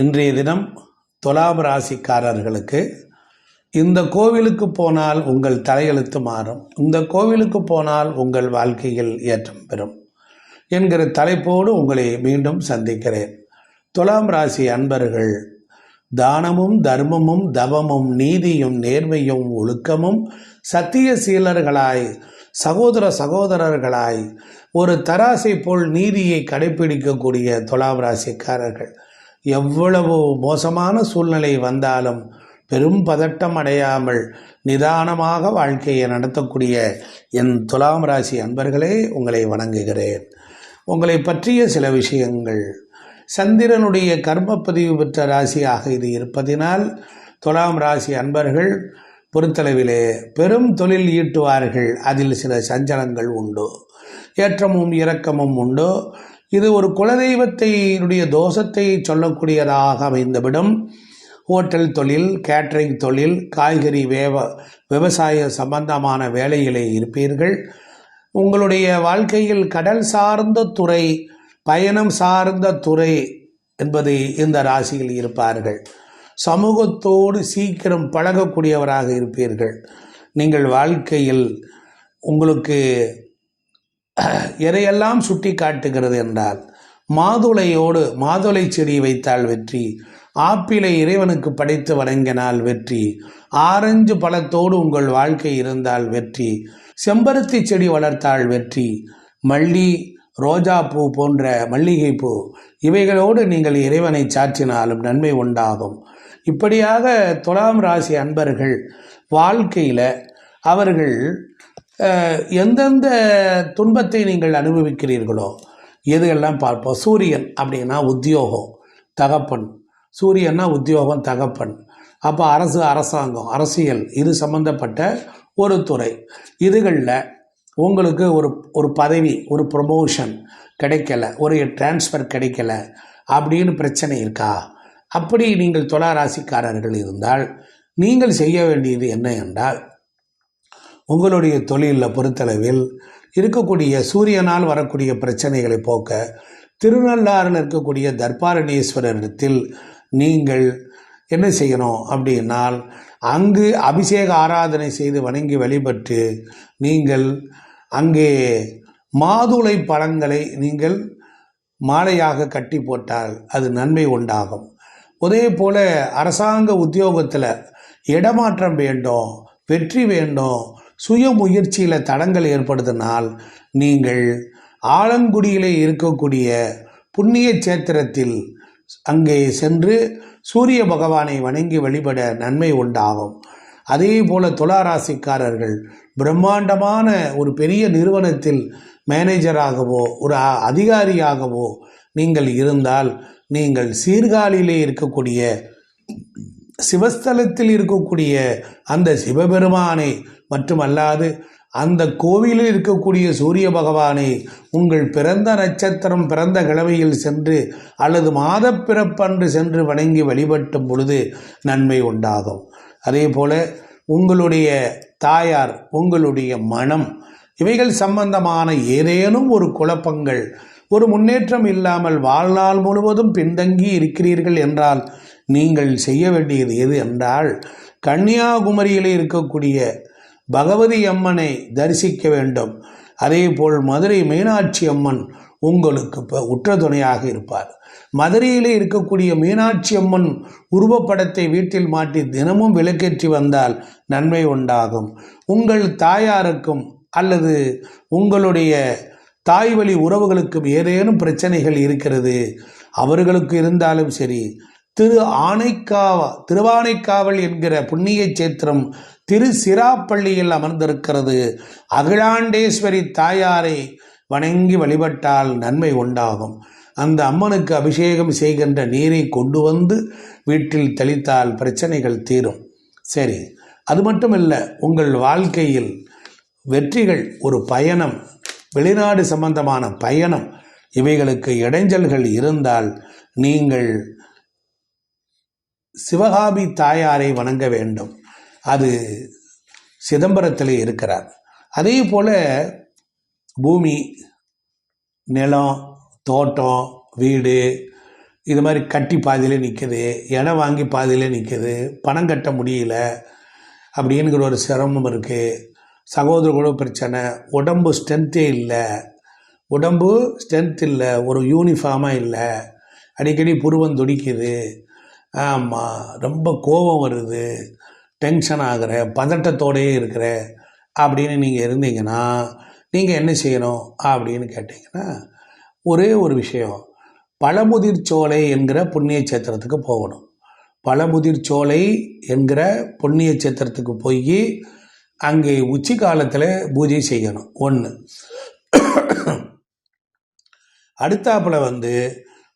இன்றைய தினம் துலாம் ராசிக்காரர்களுக்கு இந்த கோவிலுக்கு போனால் உங்கள் தலையெழுத்து மாறும். இந்த கோவிலுக்கு போனால் உங்கள் வாழ்க்கையில் ஏற்றம் பெறும். என்கிற தலைப்போடு உங்களை மீண்டும் சந்திக்கிறேன். துலாம் ராசி அன்பர்கள் தானமும் தர்மமும் தவமும் நீதியும் நேர்மையும் ஒழுக்கமும் சத்திய சீலர்களாய் சகோதர சகோதரர்களாய் ஒரு தராசை போல் நீதியை கடைபிடிக்கக்கூடிய துலாம் ராசிக்காரர்கள். எவ்வளவு மோசமான சூழ்நிலை வந்தாலும் பெரும் பதட்டம் அடையாமல் நிதானமாக வாழ்க்கையை நடத்தக்கூடிய என் துலாம் ராசி அன்பர்களே உங்களை வணங்குகிறேன். உங்களை பற்றிய சில விஷயங்கள். சந்திரனுடைய கர்மப்பதிவு பெற்ற ராசியாக இது இருப்பதினால் துலாம் ராசி அன்பர்கள் பொறுத்தளவிலே பெரும் தொழில் ஈட்டுவார்கள். அதில் சில சஞ்சலங்கள் உண்டு. ஏற்றமும் இரக்கமும் உண்டு. இது ஒரு குலதெய்வத்தையினுடைய தோஷத்தை சொல்லக்கூடியதாக அமைந்துவிடும். ஹோட்டல் தொழில் கேட்டரிங் தொழில் காய்கறி வேவ விவசாய சம்பந்தமான வேலையிலே இருப்பீர்கள். உங்களுடைய வாழ்க்கையில் கடல் சார்ந்த துறை பயணம் சார்ந்த துறை என்பது இந்த ராசியில் இருப்பார்கள். சமூகத்தோடு சீக்கிரம் பழகக்கூடியவராக இருப்பீர்கள். நீங்கள் வாழ்க்கையில் உங்களுக்கு எதையெல்லாம் சுட்டி காட்டுகிறது என்றால் மாதுளையோடு மாதுளை செடி வைத்தால் வெற்றி ஆப்பிளை இறைவனுக்கு படைத்து வணங்கினால் வெற்றி ஆரஞ்சு பழத்தோடு உங்கள் வாழ்க்கை இருந்தால் வெற்றி செம்பருத்தி செடி வளர்த்தால் வெற்றி மல்லி ரோஜா பூ போன்ற மல்லிகை பூ இவைகளோடு நீங்கள் இறைவனை சாற்றினாலும் நன்மை உண்டாகும். இப்படியாக துலாம் ராசி அன்பர்கள் வாழ்க்கையில் அவர்கள் எந்தெந்த துன்பத்தை நீங்கள் அனுபவிக்கிறீர்களோ எதுகெல்லாம் பார்ப்போம்? சூரியன் அப்படின்னா உத்தியோகம் தகப்பன். சூரியன்னா உத்தியோகம் தகப்பன். அப்போ அரசு அரசாங்கம் அரசியல் இது சம்பந்தப்பட்ட ஒரு துறை. இதுகளில் உங்களுக்கு ஒரு ஒரு பதவி ஒரு ப்ரொமோஷன் கிடைக்கல ஒரு டிரான்ஸ்ஃபர் கிடைக்கல அப்படின்னு பிரச்சனை இருக்கா? அப்படி நீங்கள் தொலாராசிக்காரர்கள் இருந்தால் நீங்கள் செய்ய வேண்டியது என்ன என்றால் உங்களுடைய தொழிலில் பொறுத்தளவில் இருக்கக்கூடிய சூரியனால் வரக்கூடிய பிரச்சனைகளை போக்க திருநள்ளாறில் இருக்கக்கூடிய தர்பாரணீஸ்வரத்தில் நீங்கள் என்ன செய்யணும் அப்படின்னால் அங்கு அபிஷேக ஆராதனை செய்து வணங்கி வழிபட்டு நீங்கள் அங்கே மாதுளை பழங்களை நீங்கள் மாலையாக கட்டி போட்டால் அது நன்மை உண்டாகும். அதே போல் அரசாங்க உத்தியோகத்தில் இடமாற்றம் வேண்டும் வெற்றி வேண்டும் சுய முயற்சியில் தடங்கள் ஏற்படுத்தினால் நீங்கள் ஆலங்குடியிலே இருக்கக்கூடிய புண்ணிய சேத்திரத்தில் அங்கே சென்று சூரிய பகவானை வணங்கி வழிபட நன்மை உண்டாகும். அதே போல துளாராசிக்காரர்கள் பிரம்மாண்டமான ஒரு பெரிய நிறுவனத்தில் மேனேஜராகவோ ஒரு அதிகாரியாகவோ நீங்கள் இருந்தால் நீங்கள் சீர்காழியிலே இருக்கக்கூடிய சிவஸ்தலத்தில் இருக்கக்கூடிய அந்த சிவபெருமானை மட்டுமல்லாது அந்த கோவிலில் இருக்கக்கூடிய சூரிய பகவானை உங்கள் பிறந்த நட்சத்திரம் பிறந்த கிழமையில் சென்று அல்லது மாதப்பிறப்பன்று சென்று வணங்கி வழிபட்டும் பொழுது நன்மை உண்டாகும். அதே போல உங்களுடைய தாயார் உங்களுடைய மனம் இவைகள் சம்பந்தமான ஏதேனும் ஒரு குழப்பங்கள் ஒரு முன்னேற்றம் இல்லாமல் வாழ்நாள் முழுவதும் பின்தங்கி இருக்கிறீர்கள் என்றால் நீங்கள் செய்ய வேண்டியது எது என்றால் கன்னியாகுமரியில் இருக்கக்கூடிய பகவதி அம்மனை தரிசிக்க வேண்டும். அதே போல் மதுரை மீனாட்சி அம்மன் உங்களுக்கு இப்போ உற்ற துணையாக இருப்பார். மதுரையிலே இருக்கக்கூடிய மீனாட்சி அம்மன் உருவப்படத்தை வீட்டில் மாட்டி தினமும் விளக்கேற்றி வந்தால் நன்மை உண்டாகும். உங்கள் தாயாருக்கும் அல்லது உங்களுடைய தாய் வழி உறவுகளுக்கும் ஏதேனும் பிரச்சனைகள் இருக்கிறது அவர்களுக்கு இருந்தாலும் சரி திரு ஆணைக்காவ திருவானைக்காவல் என்கிற புண்ணிய சேத்திரம் திரு சிராப்பள்ளியில் அமர்ந்திருக்கிறது. அகிலாண்டேஸ்வரி தாயாரை வணங்கி வழிபட்டால் நன்மை உண்டாகும். அந்த அம்மனுக்கு அபிஷேகம் செய்கின்ற நீரை கொண்டு வந்து வீட்டில் தெளித்தால் பிரச்சனைகள் தீரும். சரி அது மட்டும் இல்லை உங்கள் வாழ்க்கையில் வெற்றிகள் ஒரு பயணம் வெளிநாடு சம்பந்தமான பயணம் இவைகளுக்கு இடைஞ்சல்கள் இருந்தால் நீங்கள் சிவகாபி தாயாரை வணங்க வேண்டும். அது சிதம்பரத்தில் இருக்கிறார். அதே போல் பூமி நிலம் தோட்டம் வீடு இது மாதிரி கட்டி பாதியில் நிற்குது இடம் வாங்கி பாதியில் நிற்குது பணம் கட்ட முடியல அப்படிங்கிற ஒரு சிரமம் இருக்குது சகோதர கூட பிரச்சனை உடம்பு ஸ்ட்ரென்த்தே இல்லை. உடம்பு ஸ்ட்ரென்த் இல்லை ஒரு யூனிஃபார்மாக இல்லை. அடிக்கடி புருவம் துடிக்குது. ஆமாம் ரொம்ப கோபம் வருது. டென்ஷன் ஆகிற பதட்டத்தோடயே இருக்கிற அப்படின்னு நீங்கள் இருந்தீங்கன்னா நீங்கள் என்ன செய்யணும் அப்படின்னு கேட்டிங்கன்னா ஒரே ஒரு விஷயம். பழமுதிர் சோலை என்கிற புண்ணிய சேத்திரத்துக்கு போகணும். பழமுதிர் சோலை என்கிற புண்ணிய சேத்திரத்துக்கு போய் அங்கே உச்சி காலத்தில் பூஜை செய்யணும். ஒன்று அடுத்தாப்பில் வந்து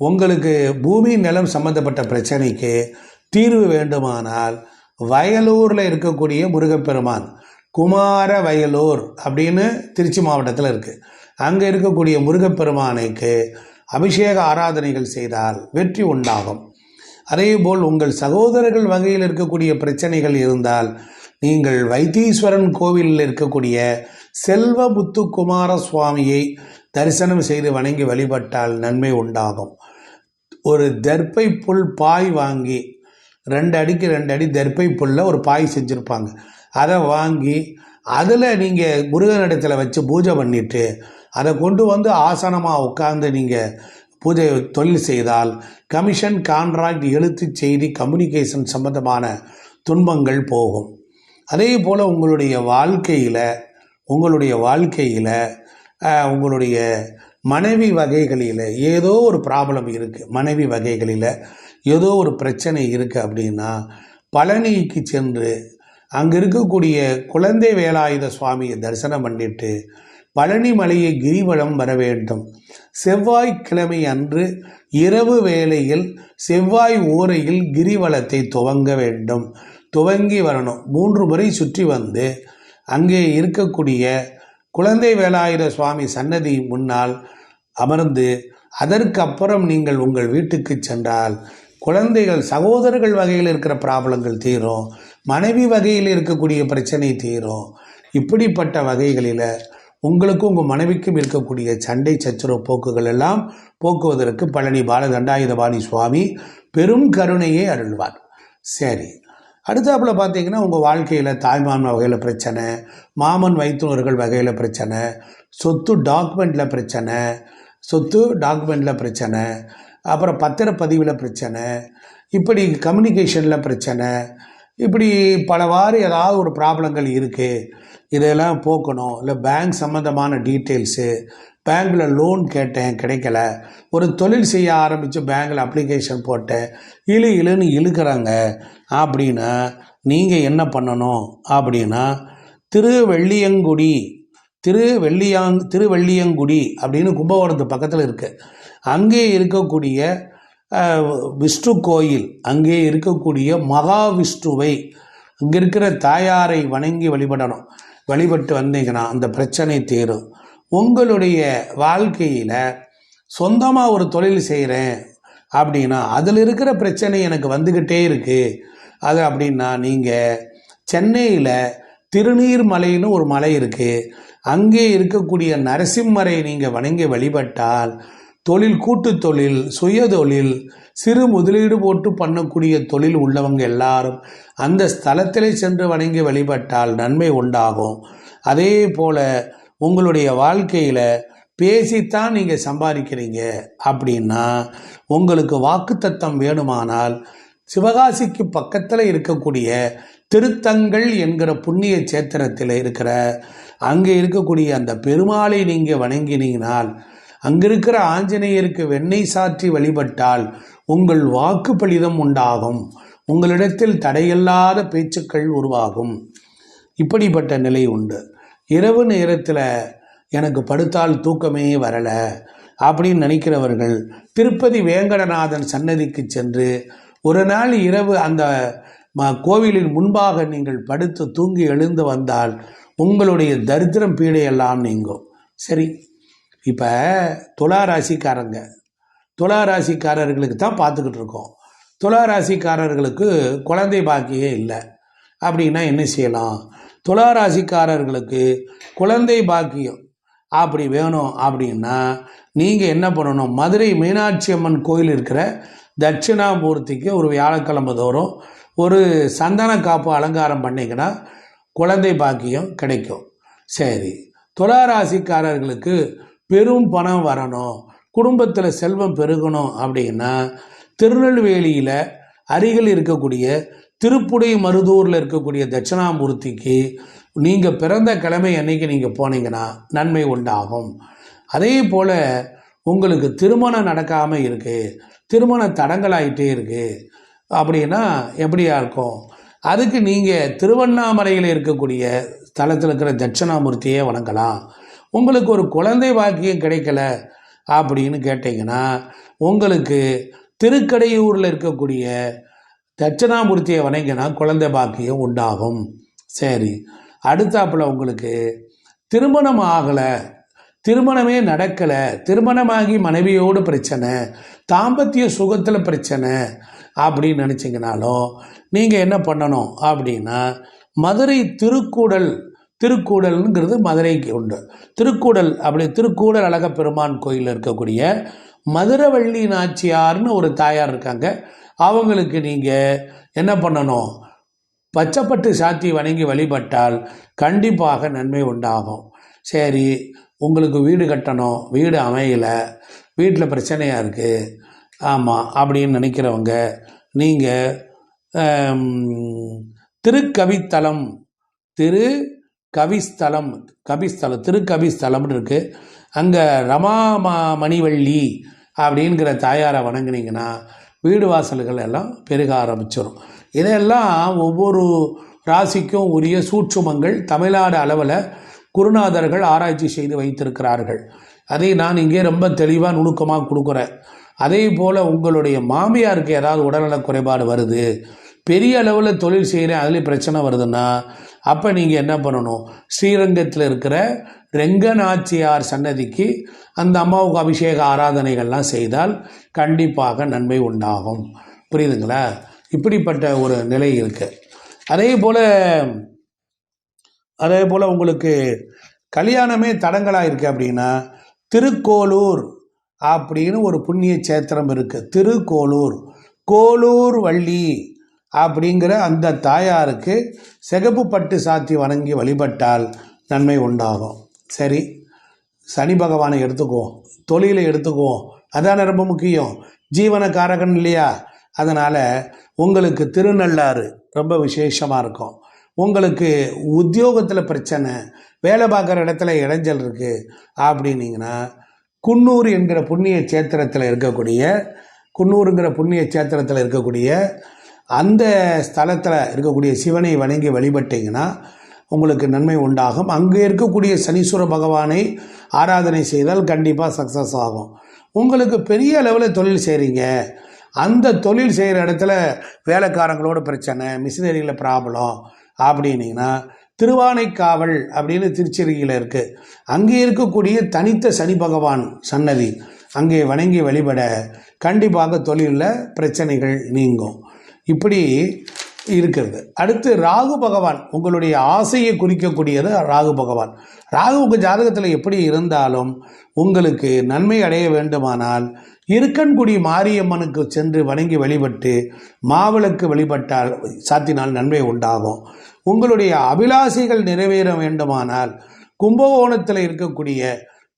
உங்களுக்கு பூமி நிலம் சம்பந்தப்பட்ட பிரச்சனைக்கு தீர்வு வேண்டுமானால் வயலூரில் இருக்கக்கூடிய முருகப்பெருமான் குமார வயலூர் அப்படின்னு திருச்சி மாவட்டத்தில் இருக்குது அங்கே இருக்கக்கூடிய முருகப்பெருமானைக்கு அபிஷேக ஆராதனைகள் செய்தால் வெற்றி உண்டாகும். அதேபோல் உங்கள் சகோதரர்கள் வகையில் இருக்கக்கூடிய பிரச்சனைகள் இருந்தால் நீங்கள் வைத்தீஸ்வரன் கோவிலில் இருக்கக்கூடிய செல்வ முத்துக்குமார சுவாமியை தரிசனம் செய்து வணங்கி வழிபட்டால் நன்மை உண்டாகும். ஒரு தர்ப்பை புல் பாய் வாங்கி ரெண்டு அடிக்கு ரெண்டு அடி தர்ப்பை புல்ல ஒரு பாய் செஞ்சுருப்பாங்க. அதை வாங்கி அதில் நீங்கள் முருகனிடத்தில் வச்சு பூஜை பண்ணிவிட்டு அதை கொண்டு வந்து ஆசனமாக உட்காந்து நீங்கள் பூஜை தொழில் செய்தால் கமிஷன் கான்ட்ராக்ட் எழுத்து செய்தி கம்யூனிகேஷன் சம்பந்தமான துன்பங்கள் போகும். அதே போல் உங்களுடைய வாழ்க்கையில் உங்களுடைய வாழ்க்கையில் உங்களுடைய மனைவி வகைகளில் ஏதோ ஒரு ப்ராப்ளம் இருக்குது மனைவி வகைகளில் ஏதோ ஒரு பிரச்சனை இருக்குது அப்படின்னா பழனிக்கு சென்று அங்கே இருக்கக்கூடிய குழந்தை வேலாயுத சுவாமியை தரிசனம் பண்ணிட்டு பழனி மலையை கிரிவலம் வர வேண்டும். செவ்வாய்க்கிழமை அன்று இரவு வேளையில் செவ்வாய் ஓரையில் கிரிவலத்தை துவங்க வேண்டும். துவங்கி வரணும். மூன்று முறை சுற்றி வந்து அங்கே இருக்கக்கூடிய குழந்தை வேலாயுத சுவாமி சன்னதி முன்னால் அமர்ந்து அதற்கப்புறம் நீங்கள் உங்கள் வீட்டுக்கு சென்றால் குழந்தைகள் சகோதரர்கள் வகையில் இருக்கிற ப்ராப்ளங்கள் தீரும் மனைவி வகையில் இருக்கக்கூடிய பிரச்சனை தீரும். இப்படிப்பட்ட வகைகளில் உங்களுக்கும் உங்கள் மனைவிக்கும் இருக்கக்கூடிய சண்டை சச்சரவு போக்குகள் எல்லாம் போக்குவதற்கு பழனி பாலதண்டாயுதபாணி சுவாமி பெரும் கருணையை அருள்வார். சரி அடுத்தாப்புல பார்த்தீங்கன்னா உங்கள் வாழ்க்கையில் தாய்மாமன் வகையில் பிரச்சனை மாமன் வைத்துனர்கள் வகையில் பிரச்சனை சொத்து டாக்குமெண்ட்டில் பிரச்சனை சொத்து டாக்குமெண்ட்டில் பிரச்சனை அப்புறம் பத்திரப்பதிவில் பிரச்சனை இப்படி கம்யூனிகேஷனில் பிரச்சனை இப்படி பலவாறு ஏதாவது ஒரு ப்ராப்ளங்கள் இருக்குது இதெல்லாம் போக்கணும். இல்லை பேங்க் சம்மந்தமான டீட்டெயில்ஸு பேங்க்கில் லோன் கேட்டேன் கிடைக்கல. ஒரு தொழில் செய்ய ஆரம்பித்து பேங்க்கில் அப்ளிகேஷன் போட்டேன். இழு இழுன்னு இழுக்கிறாங்க. அப்படின்னா நீங்கள் என்ன பண்ணணும்? அப்படின்னா திருவெள்ளியங்குடி திருவெள்ளியாங் திருவெள்ளியங்குடி அப்படின்னு கும்பகோணத்து பக்கத்தில் இருக்குது அங்கே இருக்கக்கூடிய விஷ்ணு கோயில் அங்கே இருக்கக்கூடிய மகாவிஷ்ணுவை அங்கே இருக்கிற தாயாரை வணங்கி வழிபடணும். வழிபட்டு வந்தீங்கன்னா அந்த பிரச்சனை தீரும். உங்களுடைய வாழ்க்கையில் சொந்தமாக ஒரு தொழில் செய்கிறேன் அப்படின்னா அதில் இருக்கிற பிரச்சனை எனக்கு வந்துக்கிட்டே இருக்குது அது அப்படின்னா நீங்கள் சென்னையில் திருநீர்மலைன்னு ஒரு மலை இருக்குது அங்கே இருக்கக்கூடிய நரசிம்மரை நீங்கள் வணங்கி வழிபட்டால் தொழில் கூட்டு தொழில் சுய தொழில் சிறு முதலீடு போட்டு பண்ணக்கூடிய தொழில் உள்ளவங்க எல்லாரும் அந்த ஸ்தலத்திலே சென்று வணங்கி வழிபட்டால் நன்மை உண்டாகும். அதே போல் உங்களுடைய வாழ்க்கையில் பேசித்தான் நீங்கள் சம்பாதிக்கிறீங்க அப்படின்னா உங்களுக்கு வாக்குத்தத்தம் வேணுமானால் சிவகாசிக்கு பக்கத்தில் இருக்கக்கூடிய திருத்தங்கள் என்கிற புண்ணிய சேத்திரத்தில் இருக்கிற அங்கே இருக்கக்கூடிய அந்த பெருமாளை நீங்கள் வணங்கினீங்கனால் அங்கே இருக்கிற ஆஞ்சநேயருக்கு வெண்ணெய் சாற்றி வழிபட்டால் உங்கள் வாக்கு பலிதம் உண்டாகும். உங்களிடத்தில் தடையில்லாத பேச்சுக்கள் உருவாகும். இப்படிப்பட்ட நிலை உண்டு. இரவு நேரத்தில் எனக்கு படுத்தால் தூக்கமே வரலை அப்படின்னு நினைக்கிறவர்கள் திருப்பதி வேங்கடநாதன் சன்னதிக்கு சென்று ஒரு நாள் இரவு அந்த ம- கோவிலின் முன்பாக நீங்கள் படுத்து தூங்கி எழுந்து வந்தால் உங்களுடைய தரித்திரம் பீடையெல்லாம் நீங்கும். சரி. இப்போ துலா ராசிக்காரங்க துலா ராசிக்காரர்களுக்கு தான் பார்த்துக்கிட்டு இருக்கோம். துலா ராசிக்காரர்களுக்கு குழந்தை பாக்கியே இல்லை. அப்படின்னா என்ன செய்யலாம்? துலா ராசிக்காரர்களுக்கு குழந்தை பாக்கியம் அப்படி வேணும் அப்படின்னா நீங்கள் என்ன பண்ணணும்? மதுரை மீனாட்சி அம்மன் கோயில் இருக்கிற தட்சிணாமூர்த்திக்கு ஒரு வியாழக்கிழமை தோறும் ஒரு சந்தன காப்பு அலங்காரம் பண்ணிங்கன்னா குழந்தை பாக்கியம் கிடைக்கும். சரி துளாராசிக்காரர்களுக்கு பெரும் பணம் வரணும். குடும்பத்தில் செல்வம் பெருகணும் அப்படின்னா திருநெல்வேலியில் அருகில் இருக்கக்கூடிய திருப்புடை மருதூரில் இருக்கக்கூடிய தட்சிணாமூர்த்திக்கு நீங்கள் பிறந்த கிழமை அன்னைக்கு நீங்கள் போனீங்கன்னா நன்மை உண்டாகும். அதே போல் உங்களுக்கு திருமணம் நடக்காமல் இருக்குது திருமண தடங்களாயிட்டே இருக்குது அப்படின்னா எப்படியா இருக்கும்? அதுக்கு நீங்கள் திருவண்ணாமலையில் இருக்கக்கூடிய ஸ்தலத்தில் இருக்கிற தட்சிணாமூர்த்தியே வணங்கலாம். உங்களுக்கு ஒரு குழந்தை பாக்கியம் கிடைக்கல அப்படின்னு கேட்டிங்கன்னா உங்களுக்கு திருக்கடையூரில் இருக்கக்கூடிய தட்சிணாமூர்த்தியை வணங்கினா குழந்தை பாக்கியம் உண்டாகும். சரி அடுத்தாப்பில் உங்களுக்கு திருமணம் ஆகலை திருமணமே நடக்கலை திருமணமாகி மனைவியோடு பிரச்சனை தாம்பத்திய சுகத்தில் பிரச்சனை அப்படின்னு நினச்சிங்கனாலும் நீங்கள் என்ன பண்ணணும் அப்படின்னா மதுரை திருக்கூடல் திருக்கூடல்ங்கிறது மதுரைக்கு உண்டு. திருக்கூடல் அப்படி திருக்கூடல் அழகப்பெருமான் கோயிலில் இருக்கக்கூடிய மதுரவள்ளி நாச்சியார்னு ஒரு தாயார் இருக்காங்க. அவங்களுக்கு நீங்கள் என்ன பண்ணணும்? பச்சைப்பட்டு சாத்தி வணங்கி வழிபட்டால் கண்டிப்பாக நன்மை உண்டாகும். சரி உங்களுக்கு வீடு கட்டணும் வீடு அமையலை வீட்டில் பிரச்சனையாக இருக்குது ஆமாம் அப்படின்னு நினைக்கிறவங்க நீங்கள் திருக்கவித்தலம் திரு கவிஸ்தலம் கவிஸ்தலம் திருக்கவிஸ்தலம்னு இருக்குது அங்கே ரமா மா மணிவள்ளி அப்படிங்கிற தாயாரை வணங்குனீங்கன்னா வீடு வாசல்கள் எல்லாம் பெருக ஆரம்பிச்சிடும் இதெல்லாம் ஒவ்வொரு ராசிக்கும் உரிய சூட்சுமங்கள் தமிழ்நாடு அளவில் குருநாதர்கள் ஆராய்ச்சி செய்து வைத்திருக்கிறார்கள். அதை நான் இங்கே ரொம்ப தெளிவாக நுணுக்கமாக கொடுக்குறேன். அதே போல் உங்களுடைய மாமியாருக்கு ஏதாவது உடல்நலக் குறைபாடு வருது பெரிய அளவில் தொழில் செய்கிறேன் அதுலேயும் பிரச்சனை வருதுன்னா அப்போ நீங்கள் என்ன பண்ணணும்? ஸ்ரீரங்கத்தில் இருக்கிற ரெங்கநாச்சியார் சன்னதிக்கு அந்த அம்மாவுக்கு அபிஷேக ஆராதனைகள்லாம் செய்தால் கண்டிப்பாக நன்மை உண்டாகும். புரியுதுங்களா? இப்படிப்பட்ட ஒரு நிலை இருக்குது அதே போல் அதே போல் உங்களுக்கு கல்யாணமே தடங்களாக இருக்குது அப்படின்னா திருக்கோலூர் அப்படின்னு ஒரு புண்ணிய சேத்திரம் இருக்குது திருக்கோளூர். கோலூர் வள்ளி அப்படிங்கிற அந்த தாயாருக்கு சிகப்பு பட்டு சாத்தி வணங்கி வழிபட்டால் நன்மை உண்டாகும். சரி சனி பகவானை எடுத்துக்குவோம். தொழிலை எடுத்துக்குவோம். அதான் ரொம்ப முக்கியம். ஜீவன காரகன் இல்லையா? அதனால் உங்களுக்கு திருநள்ளாறு ரொம்ப விசேஷமாக இருக்கும். உங்களுக்கு உத்தியோகத்தில் பிரச்சனை வேலை பார்க்குற இடத்துல இடைஞ்சல் இருக்குது அப்படின்னீங்கன்னா குன்னூர் என்கிற புண்ணிய சேத்திரத்தில் இருக்கக்கூடிய குன்னூருங்கிற புண்ணிய சேத்திரத்தில் இருக்கக்கூடிய அந்த ஸ்தலத்தில் இருக்கக்கூடிய சிவனை வணங்கி வழிபட்டீங்கன்னா உங்களுக்கு நன்மை உண்டாகும். அங்கே இருக்கக்கூடிய சனீஸ்வர பகவானை ஆராதனை செய்தால் கண்டிப்பாக சக்ஸஸ் ஆகும். உங்களுக்கு பெரிய அளவில் தொழில் செய்கிறீங்க அந்த தொழில் செய்கிற இடத்துல வேலைக்காரங்களோட பிரச்சனை மிஷினரியில் ப்ராப்ளம் அப்படின்னீங்கன்னா திருவானைக்காவல் அப்படின்னு திருச்செருகியில் இருக்குது அங்கே இருக்கக்கூடிய தனித்த சனி பகவான் சன்னதி அங்கே வணங்கி வழிபட கண்டிப்பாக தொழிலில் பிரச்சனைகள் நீங்கும். இப்படி இருக்கிறது. அடுத்து ராகு பகவான் உங்களுடைய ஆசையை குறிக்கக்கூடியது ராகு பகவான். ராகு உங்கள் ஜாதகத்தில் எப்படி இருந்தாலும் உங்களுக்கு நன்மை அடைய வேண்டுமானால் இருக்கன்குடி மாரியம்மனுக்கு சென்று வணங்கி வழிபட்டு மாவிளக்கு வழிபட்டால் சாத்தினால் நன்மை உண்டாகும். உங்களுடைய அபிலாசைகள் நிறைவேற வேண்டுமானால் கும்பகோணத்தில் இருக்கக்கூடிய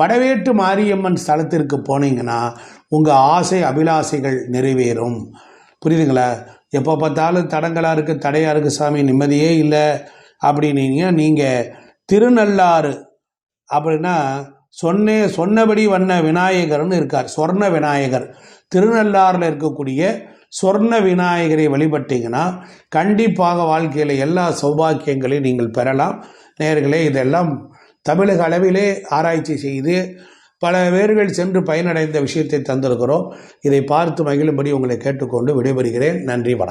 படவேட்டு மாரியம்மன் ஸ்தலத்திற்கு போனீங்கன்னா உங்கள் ஆசை அபிலாசைகள் நிறைவேறும். புரியுதுங்களா? எப்போ பார்த்தாலும் தடங்களாக இருக்குது தடையாக இருக்குது சாமி நிம்மதியே இல்லை அப்படின்னீங்க. நீங்கள் திருநள்ளாறு அப்படின்னா சொன்னே சொன்னபடி வண்ண விநாயகர்னு இருக்கார் சொர்ண விநாயகர். திருநள்ளாறில் இருக்கக்கூடிய சொர்ண விநாயகரை வழிபட்டீங்கன்னா கண்டிப்பாக வாழ்க்கையில் எல்லா சௌபாக்கியங்களையும் நீங்கள் பெறலாம். நேர்களே இதெல்லாம் தமிழக அளவிலே ஆராய்ச்சி செய்து பல பேர்கள் சென்று பயனடைந்த விஷயத்தை தந்திருக்கிறோம். இதை பார்த்து மகிழும்படி உங்களை கேட்டுக்கொண்டு விடைபெறுகிறேன். நன்றி வணக்கம்.